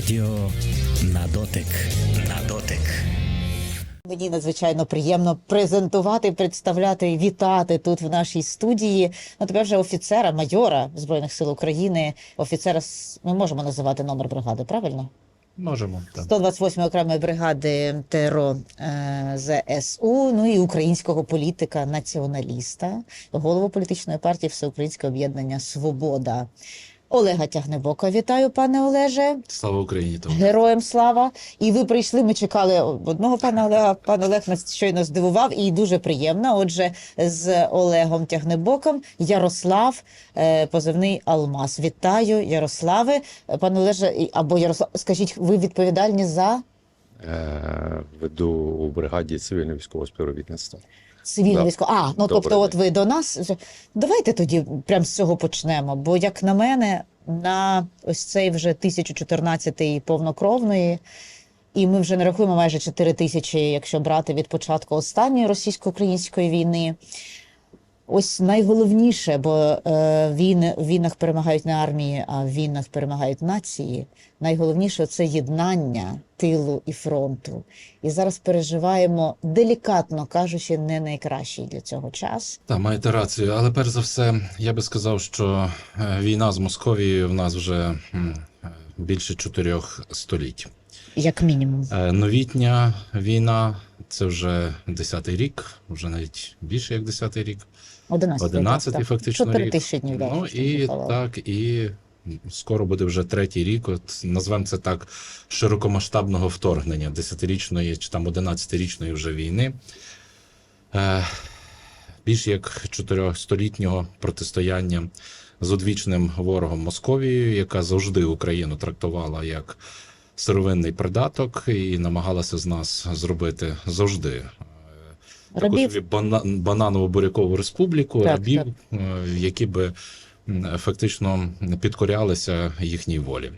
Радіо на дотик. На дотик. Мені надзвичайно приємно презентувати, представляти, вітати тут в нашій студії. Ну тебе вже офіцера, майора збройних сил України. Офіцера с- ми можемо називати номер бригади, правильно? Можемо. Так. 128 окремої бригади ТРО е, ЗСУ, ну і українського політика, націоналіста, голову політичної партії Всеукраїнське об'єднання Свобода. Олега Тягнебока. Вітаю, пане Олеже. Слава Україні! Тому. Героям слава! І ви прийшли. Ми чекали одного пана Олега. Пан Олег нас щойно здивував, і дуже приємно. Отже, з Олегом Тягнебоком Ярослав, е, позивний Алмаз. Вітаю, Ярославе. Пане Олеже, або Ярослав, скажіть, ви відповідальні за Е, веду у бригаді цивільне військове співробітництво. Цивільне Да. військо? А, ну Добре. тобто, от ви до нас. Давайте тоді прямо з цього почнемо. Бо, як на мене, на ось цей вже 1014-й повнокровної. І ми вже не рахуємо майже 4 тисячі, якщо брати від початку останньої російсько-української війни. Ось найголовніше, бо е, війни, в війнах перемагають не армії, а в війнах перемагають нації. Найголовніше це єднання тилу і фронту. І зараз переживаємо делікатно кажучи, не найкращий для цього час. Так, маєте рацію. Але перш за все, я би сказав, що е, війна з Московією в нас вже е, більше чотирьох століть. Як мінімум, Новітня війна це вже десятий рік, вже навіть більше як десятий рік. 11 Одинадцятий фактично Чотири рік. тисячі днів. Ну і так, і скоро буде вже третій рік. От назвемо це так широкомасштабного вторгнення, десятирічної чи там одинадцятирічної вже війни. Е, більш як чотирьохстолітнього протистояння з одвічним ворогом Московією, яка завжди Україну трактувала як сировинний придаток і намагалася з нас зробити завжди. е, таку собі бана- бананово-бурякову республіку, Так, рабів, е, які би фактично підкорялися їхній волі.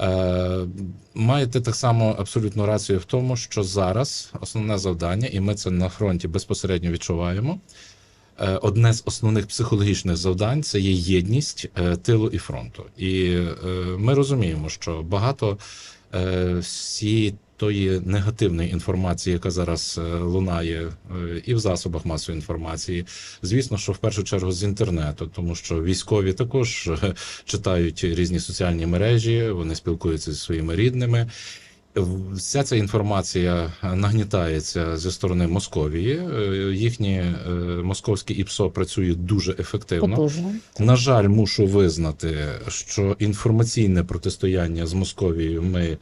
Е, маєте так само абсолютно рацію в тому, що зараз основне завдання, і ми це на фронті безпосередньо відчуваємо. Е, Одне з основних психологічних завдань це є єдність е, тилу і фронту. І е, ми розуміємо, що багато всієї тої негативної інформації, яка зараз лунає і в засобах масової інформації, звісно, що в першу чергу з інтернету, тому що військові також читають різні соціальні мережі, вони спілкуються зі своїми рідними. Вся ця інформація нагнітається зі сторони Московії. Е, Їхні е, московські ІПСО працюють дуже ефективно. потужно. На жаль, мушу визнати, що інформаційне протистояння з Московією ми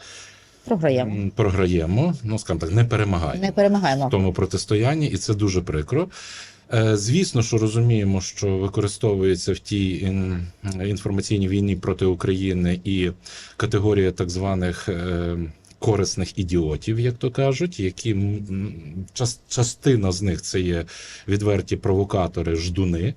Програємо. програємо. Ну скажімо так, не перемагаємо Не перемагаємо. в тому протистоянні, і це дуже прикро. Е, Звісно, що розуміємо, що використовується в тій ін- інформаційній війні проти України і категорія так званих корисних ідіотів, як то кажуть, які частина з них це є відверті провокатори, ждуни.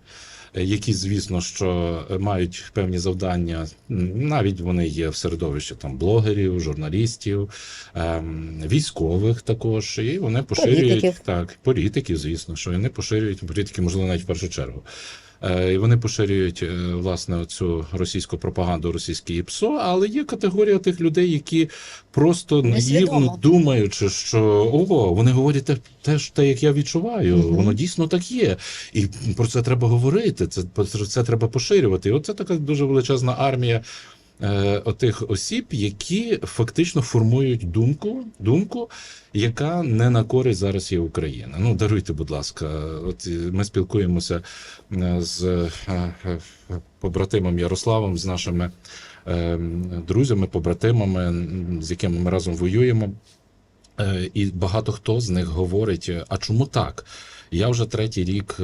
Які, звісно, що мають певні завдання, навіть вони є в середовищі там блогерів, журналістів, ем, військових також, і вони поширюють Політиків. так, політиків, звісно, що вони поширюють політики, можливо, навіть в першу чергу. Е, І вони поширюють е, власне цю російську пропаганду, російські ІПСО, але є категорія тих людей, які просто наївно думаючи, що ого, вони говорять те, теж те, як я відчуваю, угу. воно дійсно так є. І про це треба говорити. Це про це треба поширювати. І оце така дуже величезна армія е, отих осіб, які фактично формують думку, думку, яка не на користь зараз є Україна. Ну даруйте, будь ласка, от ми спілкуємося е, з е, побратимом Ярославом, з нашими друзями, побратимами, з якими ми разом воюємо. І багато хто з них говорить: а чому так? Я вже третій рік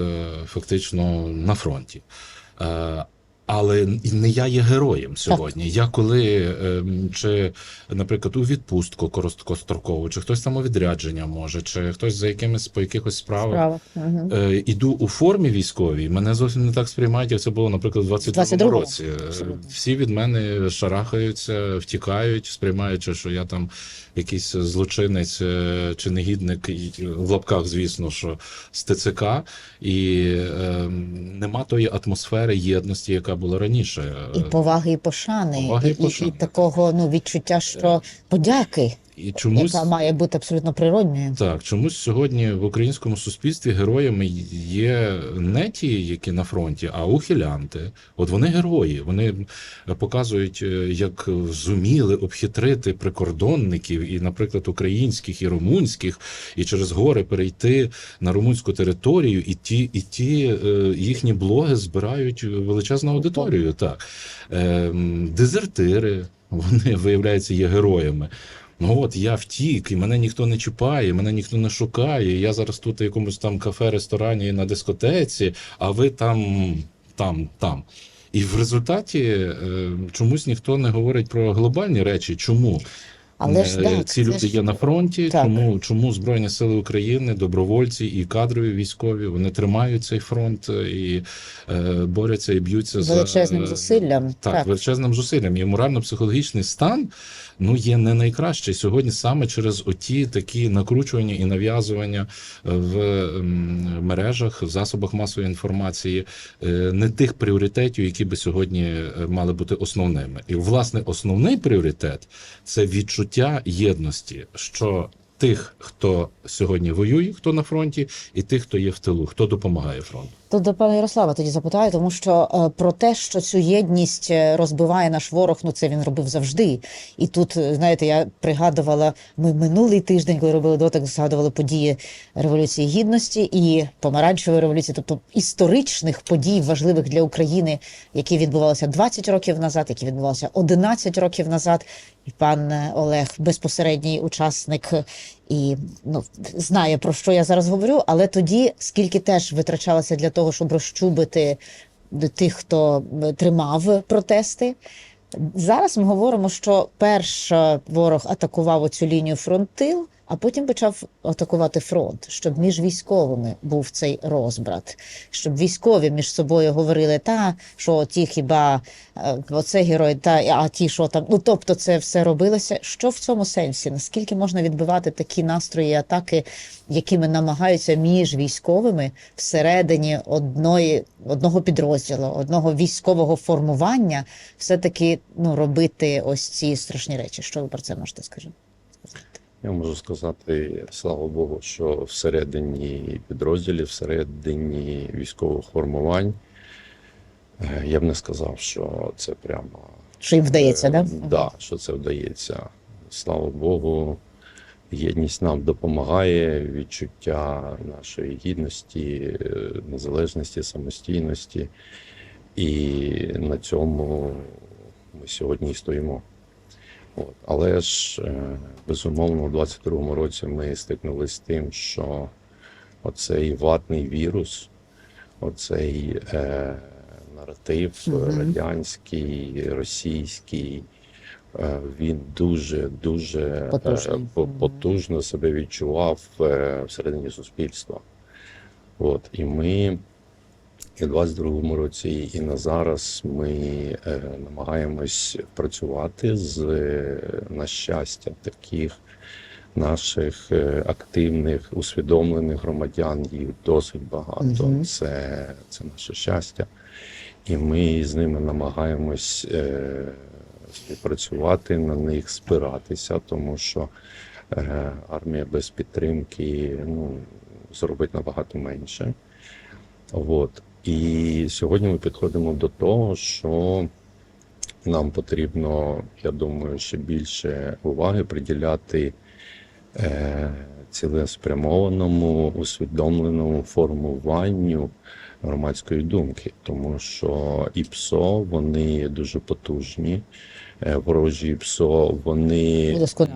фактично на фронті. Але не я є героєм сьогодні. Я коли ем, чи, наприклад, у відпустку короткострокову, чи хтось там у відрядження може, чи хтось за якимись по якихось справах Справа. Угу. іду у формі військовій, мене зовсім не так сприймають, як це було, наприклад, у 22-му 22-му. році. Е, Всі від мене шарахаються, втікають, сприймаючи, що я там якийсь злочинець е, чи негідник, в лапках, звісно, що з ТЦК, і е, нема тої атмосфери єдності, яка було раніше. І поваги, і пошани, Поваги і і, і, і такого ну відчуття, що подяки, І чомусь яка має бути абсолютно природньою. Так, чомусь сьогодні в українському суспільстві героями є не ті, які на фронті, а ухилянти. От вони герої. Вони показують, е, як зуміли обхитрити прикордонників, і, наприклад, українських і румунських, і через гори перейти на румунську територію, і ті, і ті е, їхні блоги збирають величезну аудиторію. Так, Ем, дезертири. Вони виявляються є героями. Ну от я втік, і мене ніхто не чіпає, мене ніхто не шукає. Я зараз тут в якомусь там кафе, ресторані на дискотеці, а ви там, там, там. І в результаті е, чомусь ніхто не говорить про глобальні речі. Чому? Але ж Е, так, ці люди ж- є на фронті, Так. чому, чому Збройні Сили України, добровольці і кадрові військові вони тримають цей фронт і е, борються і б'ються за величезним е, зусиллям. так, Так. величезним зусиллям. І морально-психологічний стан ну, є не найкращий сьогодні саме через оті такі накручування і нав'язування в ем, мережах, в засобах масової інформації е, не тих пріоритетів, які би сьогодні е, мали бути основними. І, власне, основний пріоритет це відчуття єдності, що тих, хто сьогодні воює, хто на фронті, і тих, хто є в тилу, хто допомагає фронту. Тут до пана Ярослава тоді запитаю, тому що е, про те, що цю єдність е, розбиває наш ворог, ну це він робив завжди. І тут, е, знаєте, я пригадувала, ми минулий тиждень, коли робили дотик, згадували події Революції Гідності і помаранчевої революції, тобто історичних подій, важливих для України, які відбувалися 20 років назад, які відбувалися 11 років назад. І пан е, Олег безпосередній учасник і ну, знає про що я зараз говорю, але тоді скільки теж витрачалося для того, щоб розчубити тих, хто е, тримав протести. Зараз ми говоримо, що перш е, ворог атакував оцю лінію фронт-тил, а потім почав атакувати фронт, щоб між військовими був цей розбрат, щоб військові між собою говорили, та що ті хіба е, оце герой, та а ті, що там. Ну тобто, це все робилося. Що в цьому сенсі? Наскільки можна відбивати такі настрої, атаки, якими намагаються між військовими всередині одної одного підрозділу, одного військового формування, все таки ну робити ось ці страшні речі? Що ви про це можете скажіть? Я можу сказати, слава Богу, що всередині підрозділів, всередині військових формувань, е, я б не сказав, що це прямо Що їм вдається, Е, да? Да, що це вдається. Слава Богу, єдність нам допомагає, відчуття нашої гідності, е, незалежності, самостійності. І на цьому ми сьогодні і стоїмо. От. Але ж, е, безумовно, у 22-му році ми стикнулися з тим, що оцей ватний вірус, оцей е, наратив Мгм. радянський, російський, е, він дуже дуже Потужний. е, потужно себе відчував е, всередині суспільства. От, і ми і в 22-му році, і на зараз ми е, намагаємось працювати з, е, на щастя, таких наших е, активних, усвідомлених громадян, їх досить багато. Мгм. Це, це наше щастя. І ми з ними намагаємось співпрацювати, на них спиратися, тому що армія без підтримки ну, зробить набагато менше. От. І сьогодні ми підходимо до того, що нам потрібно, я думаю, ще більше уваги приділяти е, цілеспрямованому, усвідомленому формуванню громадської думки, тому що і ПСО вони дуже потужні. е, Ворожі ПСО вони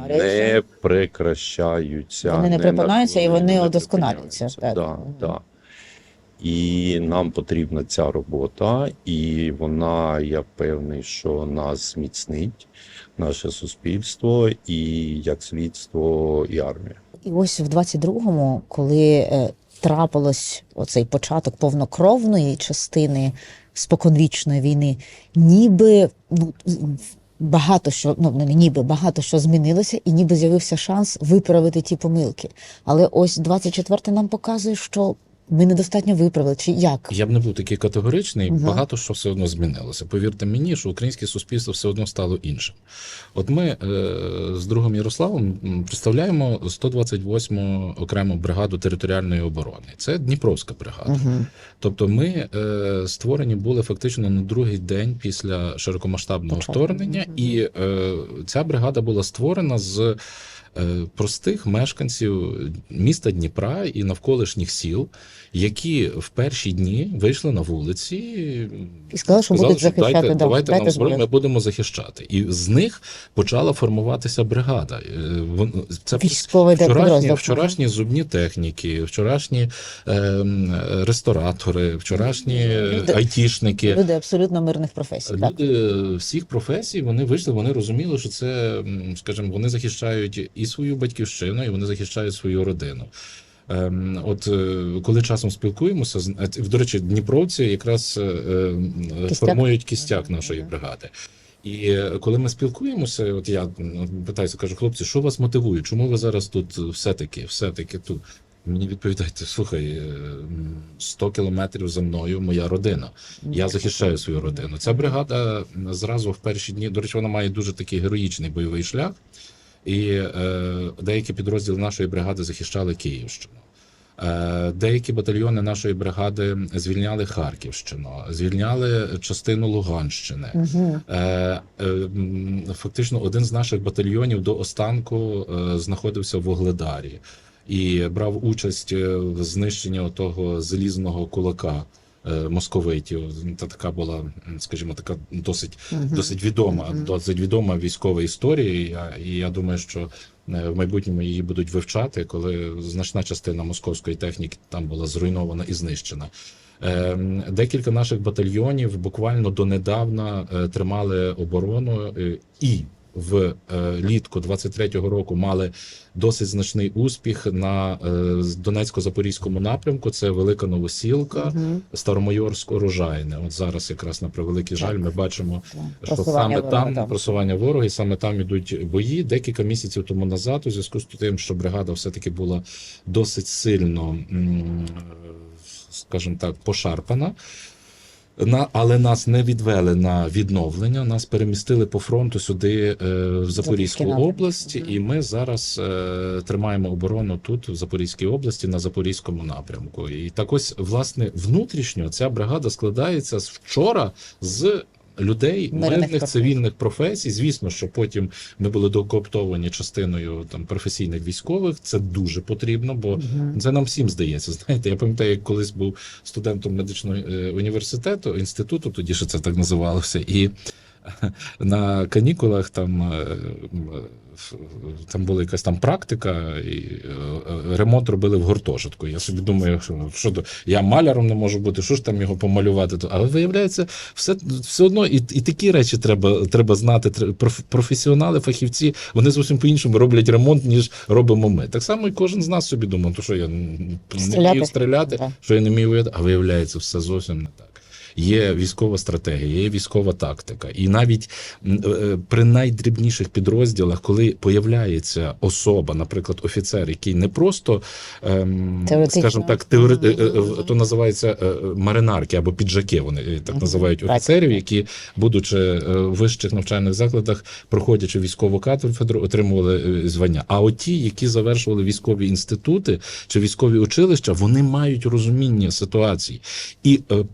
не прекращаються. Вони не на припинаються і вони удосконалюються, так. Да, да. І нам потрібна ця робота, і вона, я певний, що нас зміцнить, наше суспільство, і як слідство, і армія. І ось в 22-му, коли е, трапилось оцей початок повнокровної частини споконвічної війни, ніби ну, багато що, ну не ніби багато що змінилося, і ніби з'явився шанс виправити ті помилки. Але ось 24 нам показує, що ми недостатньо виправили, чи як? Я б не був такий категоричний, Мгм. багато що все одно змінилося. Повірте мені, що українське суспільство все одно стало іншим. От ми е, з другом Ярославом представляємо 128-му окрему бригаду територіальної оборони. Це Дніпровська бригада. Угу. Тобто, ми е, створені були фактично на другий день після широкомасштабного Початку. вторгнення, Мгм. і е, ця бригада була створена з. Е, Простих мешканців міста Дніпра і навколишніх сіл, які в перші дні вийшли на вулиці І сказали, що будуть захищати, Дайте, да, давайте дайте нам зброю, ми будемо захищати. І з них почала формуватися бригада. Е, Це Військовий вчорашні, вчорашні зубні техніки, вчорашні е, ресторатори, вчорашні Люди- айтішники. Люди абсолютно мирних професій. Так. Люди всіх професій вони вийшли, вони розуміли, що це, скажімо, вони захищають і свою батьківщину, і вони захищають свою родину. Ем, От е, коли часом спілкуємося, е, до речі, Дніпровці якраз е, Кістяк. формують кістяк нашої бригади. І коли ми спілкуємося, от я питаюся, кажу, хлопці, що вас мотивує? Чому ви зараз тут все-таки, все-таки тут? Мені відповідають, слухай, е, 100 кілометрів за мною моя родина. Я захищаю свою родину. Ця бригада зразу в перші дні, до речі, вона має дуже такий героїчний бойовий шлях, і е, деякі підрозділи нашої бригади захищали Київщину. Е, Деякі батальйони нашої бригади звільняли Харківщину, звільняли частину Луганщини. Угу. Фактично, один з наших батальйонів до останку знаходився в Вогледарі і брав участь в знищенні того залізного кулака московитів. Та така була, скажімо, така досить досить відома, досить відома військова історія. І я, і я думаю, що е, в майбутньому її будуть вивчати, коли значна частина московської техніки там була зруйнована і знищена. Ем, Декілька наших батальйонів буквально донедавна е, тримали оборону е, і в е, літку 23-го року мали досить значний успіх на е, Донецько-Запорізькому напрямку. Це Велика Новосілка, Угу. Старомайорськ Урожайне. От зараз, якраз на превеликий жаль, ми бачимо що Просування саме там так. просування ворога, і саме там ідуть бої. Декілька місяців тому назад, у зв'язку з тим, що бригада все-таки була досить сильно, м, скажімо так, пошарпана. На, але нас не відвели на відновлення. Нас перемістили по фронту сюди, е, в Запорізьку область, і ми зараз е, тримаємо оборону тут, в Запорізькій області, на Запорізькому напрямку. І так ось, власне, внутрішньо ця бригада складається з вчора з людей Мирних мирних цивільних професій. Звісно, що потім ми були докооптовані частиною там професійних військових. Це дуже потрібно, бо Угу. це нам всім здається. Знаєте, я пам'ятаю, як колись був студентом медичного е, університету, інституту, тоді ще це так називалося, і на канікулах там. е, Там була якась там практика, і е, ремонт робили в гуртожитку. Я собі думаю, що, то, я маляром не можу бути, що ж там його помалювати? Але виявляється, все, все одно і, і такі речі треба, треба знати. Професіонали, фахівці, вони зовсім по-іншому роблять ремонт, ніж робимо ми. Так само і кожен з нас собі думав, то що я не вмію стріляти, Да. що я не вмію а виявляється, все зовсім не так. Є військова стратегія, є військова тактика, і навіть е, при найдрібніших підрозділах, коли появляється особа, наприклад, офіцер, який не просто, ем, скажімо так, теори... е, е, то називається е, маринарки або піджаки, вони е, так називають офіцерів, які, будучи е, в вищих навчальних закладах, проходячи військову кафедру, отримували е, звання. А от ті, які завершували військові інститути чи військові училища, вони мають розуміння ситуації. І е,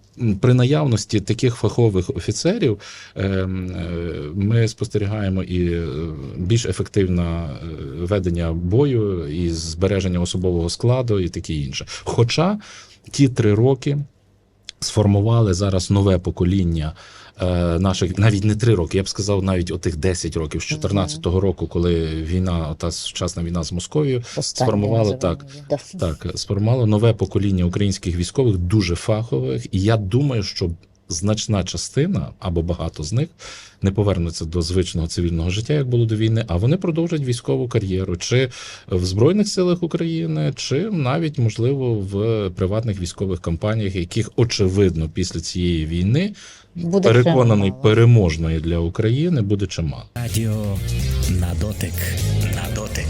при наявності таких фахових офіцерів е, м, е, ми спостерігаємо і е, більш ефективне е, ведення бою, і збереження особового складу, і таке інше. Хоча ті три роки сформували зараз нове покоління. Е, Наших навіть не три роки, я б сказав, навіть отих 10 років з 14-го року, коли війна, та сучасна війна з Московією, сформувало так. Так, сформувало нове покоління українських військових, дуже фахових, і я думаю, що значна частина або багато з них не повернуться до звичного цивільного життя, як було до війни, а вони продовжать військову кар'єру, чи в Збройних силах України, чи навіть можливо в приватних військових компаніях, яких очевидно після цієї війни Буде переконаний чимало. переможної для України буде чимало. Радіо на дотик. На дотик.